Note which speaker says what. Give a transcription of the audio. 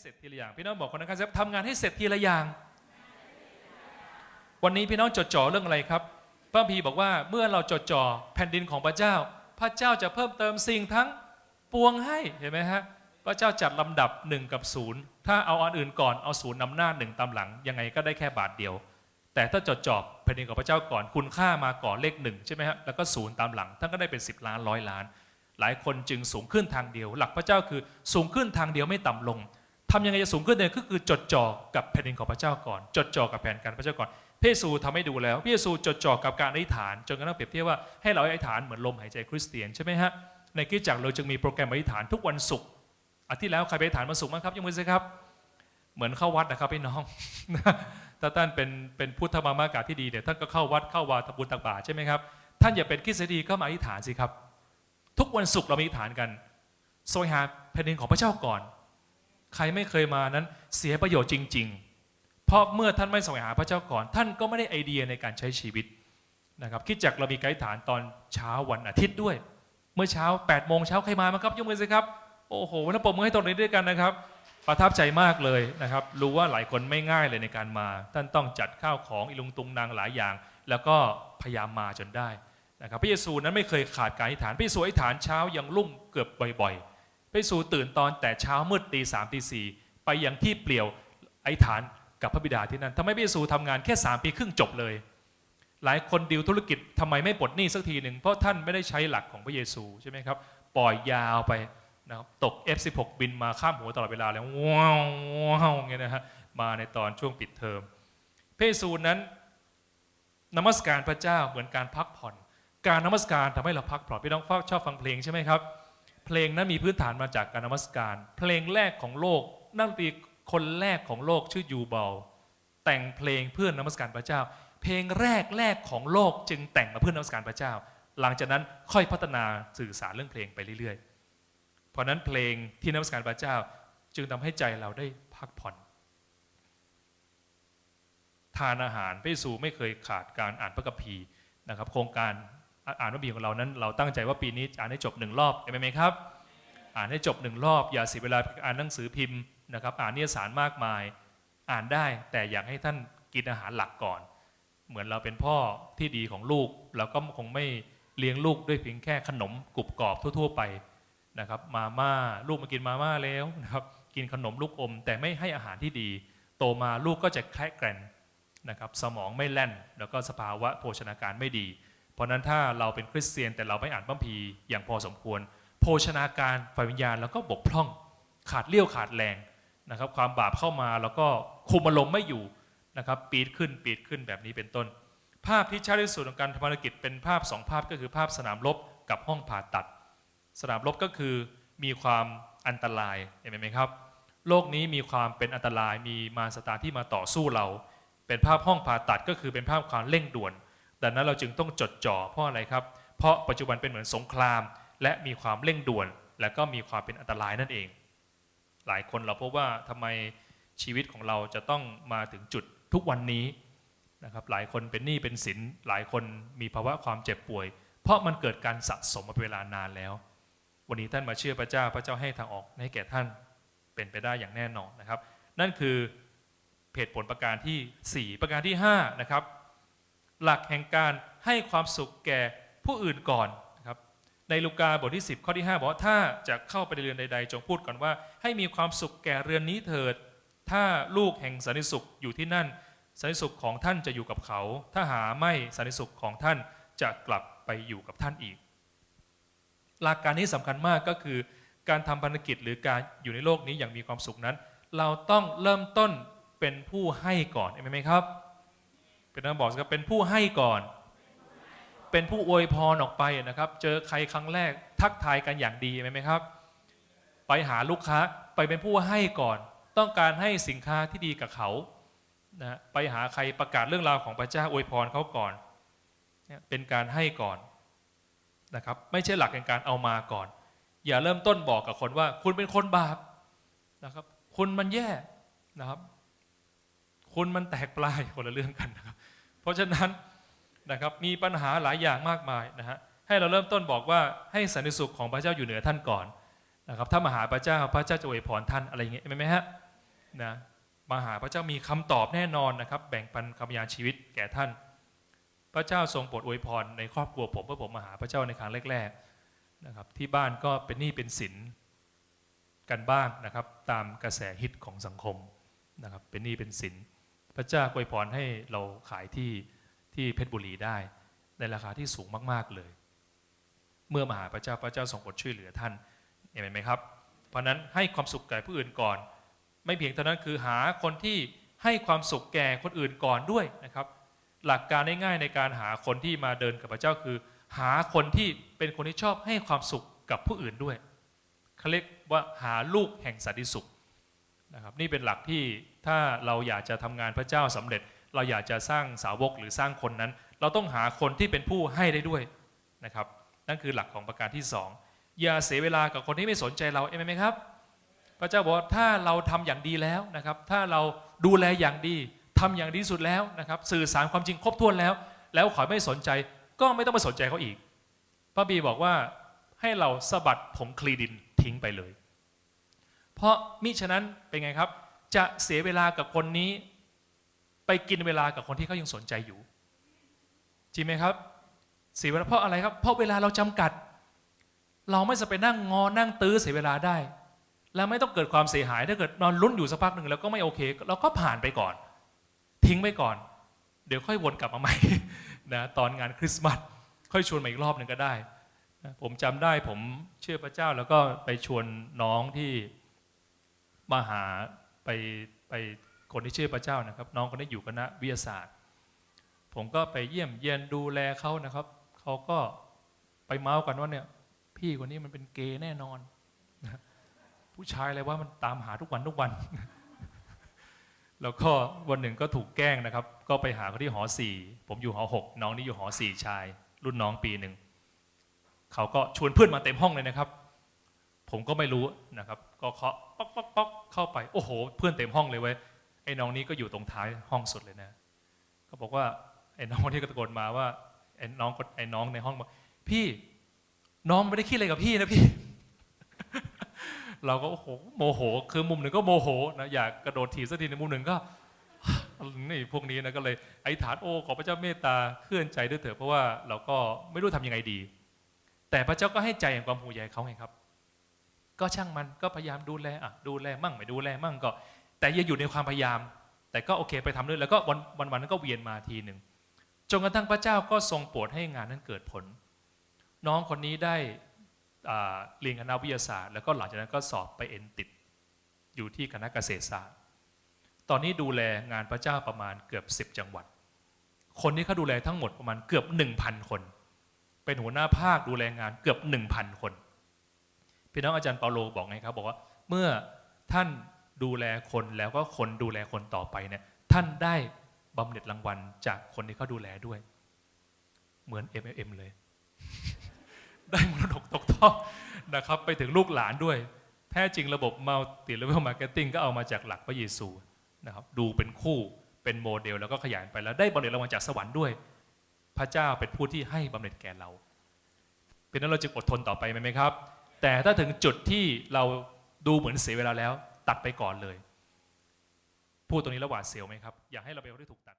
Speaker 1: เสร็จทีละอย่าง พี่น้องบอกคนนะครับทำงานให้เสร็จทีละอย่าง วันนี้พี่น้องจดจ่อเรื่องอะไรครับพระพีบอกว่าเมื่อเราจดจ่อแผ่นดินของพระเจ้า พระเจ้าจะเพิ่มเติมสิ่งทั้งปวงให้เห็นไหมฮะพระเจ้าจัดลำดับหนึ่งกับศูนย์ถ้าเอาอันอื่นก่อนเอาศูนย์นำหน้าหนึ่งตามหลัง ยังไงก็ได้แค่บาทเดียว แต่ถ้าจดจ่อแผ่นดินของพระเจ้าก่อนคุณค่ามาก่อนเลขหนึ่งใช่ไหมฮะแล้วก็ศูนย์ตามหลังท่านก็ได้เป็น 10 ล้านร้อยล้านหลายคนจึงสูงขึ้นทางเดียว หลักพระเจ้าคือสูงขึ้นทางเดียวไม่ต่ำลง ทำยังไงจะสูงขึ้นเนี่ยก็คือจดจ่อกับแผ่นดินของพระเจ้าก่อน จดจ่อกับแผนการพระเจ้าก่อนพระเยซูทำให้ดูแล้วพระเยซูจดจ่อกับการอธิษฐานจนกระทั่งเปรียบเทียบว่าให้เราอธิษฐานเหมือนลมหายใจคริสเตียนใช่ไหมฮะในคริสตจักรเราจึงมีโปรแกรมอธิษฐานทุกวันศุกร์อาทิตย์แล้วใครไปอธิษฐานมาศุกร์บ้างครับยกมือสิครับ เหมือนเข้าวัดนะครับพี่น้องถ้าท่านเป็นเป็นพุทธมามากาที่ดีเนี่ยท่านก็เข้าวัดเข้าวาทบุญตักบาตรใช่ไหมครับท่านอย่าเป็นคริสเตียนดีก็มาอธิษฐานสิครับ ทุกวันศุกร์เรามีอธิษฐานกันโซยหาแผ่นดินของพระเจ้าก่อน ใครไม่เคยมานั้นเสียประโยชน์จริง ๆ เพราะเมื่อท่านไม่แสวงหาพระเจ้าก่อน ท่านก็ไม่ได้ไอเดียในการใช้ชีวิตนะครับคิดจักเรามีไกด์ฐานตอนเช้าวันอาทิตย์ด้วย เมื่อเช้า8ปดโมงเช้าใครมาไหมครับยกมือสิครับโอ้โหวันนั้นปรบมือให้ตรงนี้ด้วยกันนะครับ ประทับใจมากเลยนะครับ รู้ว่าหลายคนไม่ง่ายเลยในการมา ท่านต้องจัดข้าวของอิลุงตุงนางหลายอย่าง แล้วก็พยายามมาจนได้นะครับพระเยซูนั้นไม่เคยขาดการอธิษฐานพระเยซูอธิษฐานเช้ายังรุ่งเกือบบ่อยๆ พระเยซูตื่นตอนแต่เช้ามืดตีสามตีสี่ไปยังที่เปลี่ยวไอธิษฐานกับพระบิดาที่นั่นทำให้พระเยซูทำงานแค่ 3 ปีครึ่งจบเลย หลายคนดิวธุรกิจทำไมไม่ปลดหนี้สักทีหนึ่งเพราะท่านไม่ได้ใช้หลักของพระเยซูใช่ไหมครับปล่อยยาวไปนะครับตก F16 บินมาข้ามหัวตลอดเวลาแล้วว้าวว้าวอย่างเงี้ยนะฮะมาในตอนช่วงปิดเทอมพระเยซูนั้นนมัสการพระเจ้าเหมือนการพักผ่อน การนมัสการทำให้เราพักผ่อนพี่น้องชอบฟังเพลงใช่ไหมครับ เพลงนั้นมีพื้นฐานมาจากการนมัสการ เพลงแรกของโลก นักดนตรีคนแรกของโลกชื่อยูเบลแต่งเพลงเพื่อนนมัสการพระเจ้า เพลงแรกแรกของโลกจึงแต่งมาเพื่อนนมัสการพระเจ้า หลังจากนั้นค่อยพัฒนาสื่อสารเรื่องเพลงไปเรื่อยๆ เพราะนั้นเพลงที่นมัสการพระเจ้าจึงทำให้ใจเราได้พักผ่อน ทานอาหารพระเยซูไม่เคยขาดการอ่านพระคัมภีร์นะครับ โครงการ อ่านพระคัมภีของเรานั้น เราตั้งใจว่าปีนี้อ่านให้จบหนึ่งรอบเห็นไหมครับ อ่านให้จบหนึ่งรอบ อย่าเสียเวลาอ่านหนังสือพิมพ์นะครับ อ่านนิยสารมากมาย อ่านได้ แต่อยากให้ท่านกินอาหารหลักก่อน เหมือนเราเป็นพ่อที่ดีของลูก เราก็คงไม่เลี้ยงลูกด้วยเพียงแค่ขนมกรุบกรอบทั่ว ๆ ไปนะครับ มาม่าลูกมากินมาม่าแล้วนะครับ กินขนมลูกอม แต่ไม่ให้อาหารที่ดี โตมาลูกก็จะแคระแกรนนะครับ สมองไม่แล่น แล้วก็สภาวะโภชนาการไม่ดี เพราะนั้นถ้าเราเป็นคริสเตียนแต่เราไม่อ่านพระคัมภีร์อย่างพอสมควร โภชนาการฝ่ายวิญญาณแล้วก็บกพร่องขาดเลี้ยวขาดแรงนะครับ ความบาปเข้ามาแล้วก็คุมอารมณ์ไม่อยู่นะครับปีดขึ้นปีดขึ้นแบบนี้เป็นต้น ภาพที่ชัดที่สุดของการทำภารกิจเป็นภาพสองภาพก็คือภาพสนามรบกับห้องผ่าตัด สนามรบก็คือมีความอันตรายเห็นไหมครับ โลกนี้มีความเป็นอันตรายมีมารสตาร์ที่มาต่อสู้เรา เป็นภาพห้องผ่าตัดก็คือเป็นภาพความเร่งด่วน ดังนั้นเราจึงต้องจดจ่อเพราะอะไรครับ เพราะปัจจุบันเป็นเหมือนสงคราม และมีความเร่งด่วน และก็มีความเป็นอันตรายนั่นเอง หลายคนเราพบว่าทำไมชีวิตของเราจะต้องมาถึงจุดทุกวันนี้นะครับหลายคนเป็นหนี้เป็นสินหลายคนมีภาวะความเจ็บป่วย เพราะมันเกิดการสะสมมาเป็นเวลานานแล้ว วันนี้ท่านมาเชื่อพระเจ้าพระเจ้าให้ทางออกให้แก่ท่านเป็นไปได้อย่างแน่นอนนะครับ นั่นคือเหตุผลประการที่ 4 ประการที่5นะครับ หลักแห่งการให้ความสุขแก่ผู้อื่นก่อนนะครับในลูกาบทที่ 10 ข้อที่ 5 บอกว่าถ้าจะเข้าไปในเรือนใด ๆ จงพูดก่อนว่า ให้มีความสุขแก่เรือนนี้เถิด ถ้าลูกแห่งสันติสุขอยู่ที่นั่นสันติสุขของท่านจะอยู่กับเขา ถ้าหาไม่สันติสุขของท่านจะกลับไปอยู่กับท่านอีก หลักการนี้สำคัญมากก็คือการทำภารกิจหรือการอยู่ในโลกนี้อย่างมีความสุขนั้น เราต้องเริ่มต้นเป็นผู้ให้ก่อนเห็นไหมครับ เป็นนักบอกครับเป็นผู้ให้ก่อน เป็นผู้อวยพรออกไปนะครับ เจอใครครั้งแรกทักทายกันอย่างดีไหมไหมครับ ไปหาลูกค้าไปเป็นผู้ให้ก่อน ต้องการให้สินค้าที่ดีกับเขานะไปหาใครประกาศเรื่องราวของพระเจ้าอวยพรเขาก่อนเนี่ยเป็นการให้ก่อนนะครับไม่ใช่หลักในการเอามาก่อน อย่าเริ่มต้นบอกกับคนว่า คุณเป็นคนบาปนะครับ คุณมันแย่นะครับ คุณมันแตกปลายคนละเรื่องกันนะครับ เพราะฉะนั้นนะครับมีปัญหาหลายอย่างมากมายนะฮะให้เราเริ่มต้นบอกว่าให้สันติสุขของพระเจ้าอยู่เหนือท่านก่อนนะครับถ้ามาหาพระเจ้าพระเจ้าจะอวยพรท่านอะไรอย่างเงี้ยเห็นไหมฮะนะมาหาพระเจ้ามีคำตอบแน่นอนนะครับ แบ่งปันคำยานชีวิตแก่ท่าน พระเจ้าทรงโปรดอวยพรในครอบครัวผมเมื่อผมมาหาพระเจ้าในครั้งแรกๆนะครับที่บ้านก็เป็นหนี้เป็นสินกันบ้างนะครับ ตามกระแสฮิตของสังคมนะครับเป็นหนี้เป็นสิน พระเจ้าอวยพรให้เราขายที่ที่เพชรบุรีได้ ในราคาที่สูงมาก ๆเลย เมื่อมาหาพระเจ้าพระเจ้าทรงโปรดช่วยเหลือท่านเห็นไหมครับ เพราะฉะนั้นให้ความสุขแก่ผู้อื่นก่อน ไม่เพียงเท่านั้นคือหาคนที่ให้ความสุขแก่คนอื่นก่อนด้วยนะครับ หลักการง่ายๆในการหาคนที่มาเดินกับพระเจ้าคือ หาคนที่เป็นคนที่ชอบให้ความสุขกับผู้อื่นด้วยเขาเรียกว่าหาลูกแห่งสันติสุขนะครับ นี่เป็นหลักที่ ถ้าเราอยากจะทำงานพระเจ้าสำเร็จ เราอยากจะสร้างสาวกหรือสร้างคนนั้น เราต้องหาคนที่เป็นผู้ให้ได้ด้วยนะครับ นั่นคือหลักของประการที่สองอย่าเสียเวลากับคนที่ไม่สนใจเราเองไหมครับ พระเจ้าบอกถ้าเราทำอย่างดีแล้วนะครับ ถ้าเราดูแลอย่างดีทำอย่างดีสุดแล้วนะครับ สื่อสารความจริงครบถ้วนแล้ว แล้วขอไม่สนใจก็ไม่ต้องมาสนใจเขาอีกพระบีบอกว่าให้เราสะบัดผงคลีดินทิ้งไปเลย เพราะมิฉะนั้นเป็นไงครับ จะเสียเวลากับคนนี้ ไปกินเวลากับคนที่เขายังสนใจอยู่จริงไหมครับเสียเวลาเพราะอะไรครับ เพราะเวลาเราจำกัด เราไม่จะไปนั่งงอนั่งตื้อเสียเวลาได้ แล้วไม่ต้องเกิดความเสียหายถ้าเกิดนอนลุ้นอยู่สักพักหนึ่งแล้วก็ไม่โอเค เราก็ผ่านไปก่อน ทิ้งไปก่อน เดี๋ยวค่อยวนกลับมาใหม่นะตอนงานคริสต์มาสค่อยชวนมาอีกรอบหนึ่งก็ได้นะผมจำได้ผมเชื่อพระเจ้าแล้วก็ไปชวนน้องที่มาหา ไปไปคนที่ชื่อพระเจ้านะครับ น้องคนนี้อยู่คณะวิทยาศาสตร์ ผมก็ไปเยี่ยมเยียนดูแลเขานะครับเขาก็ไปเมาส์กันว่าเนี่ย พี่คนนี้มันเป็นเกย์แน่นอนผู้ชายอะไรว่ามันตามหาทุกวันทุกวัน แล้วก็วันหนึ่งก็ถูกแกล้งนะครับ ก็ไปหาเขาที่หอสี่ผมอยู่หอหกน้องนี่อยู่หอสี่ชาย รุ่นน้องปีหนึ่งเขาก็ชวนเพื่อนมาเต็มห้องเลยนะครับ ผมก็ไม่รู้นะครับ ก็เคาะป๊อกป๊อกป๊อกเข้าไป โอ้โห เพื่อนเต็มห้องเลยเว้ยไอ้น้องนี้ก็อยู่ตรงท้ายห้องสุดเลยนะก็บอกว่าไอ้น้องที่ก็ตะโกนมาว่าไอ้น้องไอ้น้องในห้องบอกพี่น้องไม่ได้คิดอะไรกับพี่นะพี่ เราก็โอ้โหโมโห คือมุมหนึ่งก็โมโหนะอยากกระโดดถีบสักทีในมุมหนึ่งก็นี่พวกนี้นะก็เลยไอ้ฐานโอ้ขอพระเจ้าเมตตาเคลื่อนใจด้วยเถอะเพราะว่าเราก็ไม่รู้ทำยังไงดี แต่พระเจ้าก็ให้ใจแห่งความห่วงใยเขาไงครับ ก็ช่างมันก็พยายามดูแลอะดูแลมั่งไม่ดูแลมั่งก็ แต่อย่าอยู่ในความพยายาม แต่ก็โอเคไปทำด้วยแล้วก็วันวันวันนั้นก็เวียนมาทีหนึ่งจนกระทั่งพระเจ้าก็ทรงโปรดให้งานนั้นเกิดผล น้องคนนี้ได้อ่าเรียนคณะวิทยาศาสตร์ แล้วก็หลังจากนั้นก็สอบไปเอ็นติด อยู่ที่คณะเกษตรศาสตร์ ตอนนี้ดูแลงานพระเจ้าประมาณเกือบ 10 จังหวัด คนที่เขาดูแลทั้งหมดประมาณเกือบ 1,000 คน เป็นหัวหน้าภาคดูแลงานเกือบ 1,000 คน พี่น้องอาจารย์เปาโลบอกไงครับบอกว่าเมื่อท่านดูแลคนแล้วก็คนดูแลคนต่อไปเนี่ยท่านได้บำเหน็จรางวัลจากคนที่เขาดูแลด้วย เหมือน MLM เลย ได้มรดกตกทอดนะครับไปถึงลูกหลานด้วย แท้จริงระบบ multi level marketing ก็เอามาจากหลักพระเยซูนะครับดูเป็นคู่เป็นโมเดลแล้วก็ขยายไปแล้วได้บำเหน็จรางวัลจากสวรรค์ด้วย พระเจ้าเป็นผู้ที่ให้บำเหน็จแก่เรา เป็นนั้นเราจึงอดทนต่อไปไหมครับ แต่ถ้าถึงจุดที่เราดูเหมือนเสียเวลาแล้ว ตัดไปก่อนเลย พูดตรงนี้แล้วหวาดเสียวไหมครับ อยากให้เราเป็นคนที่ถูกตัด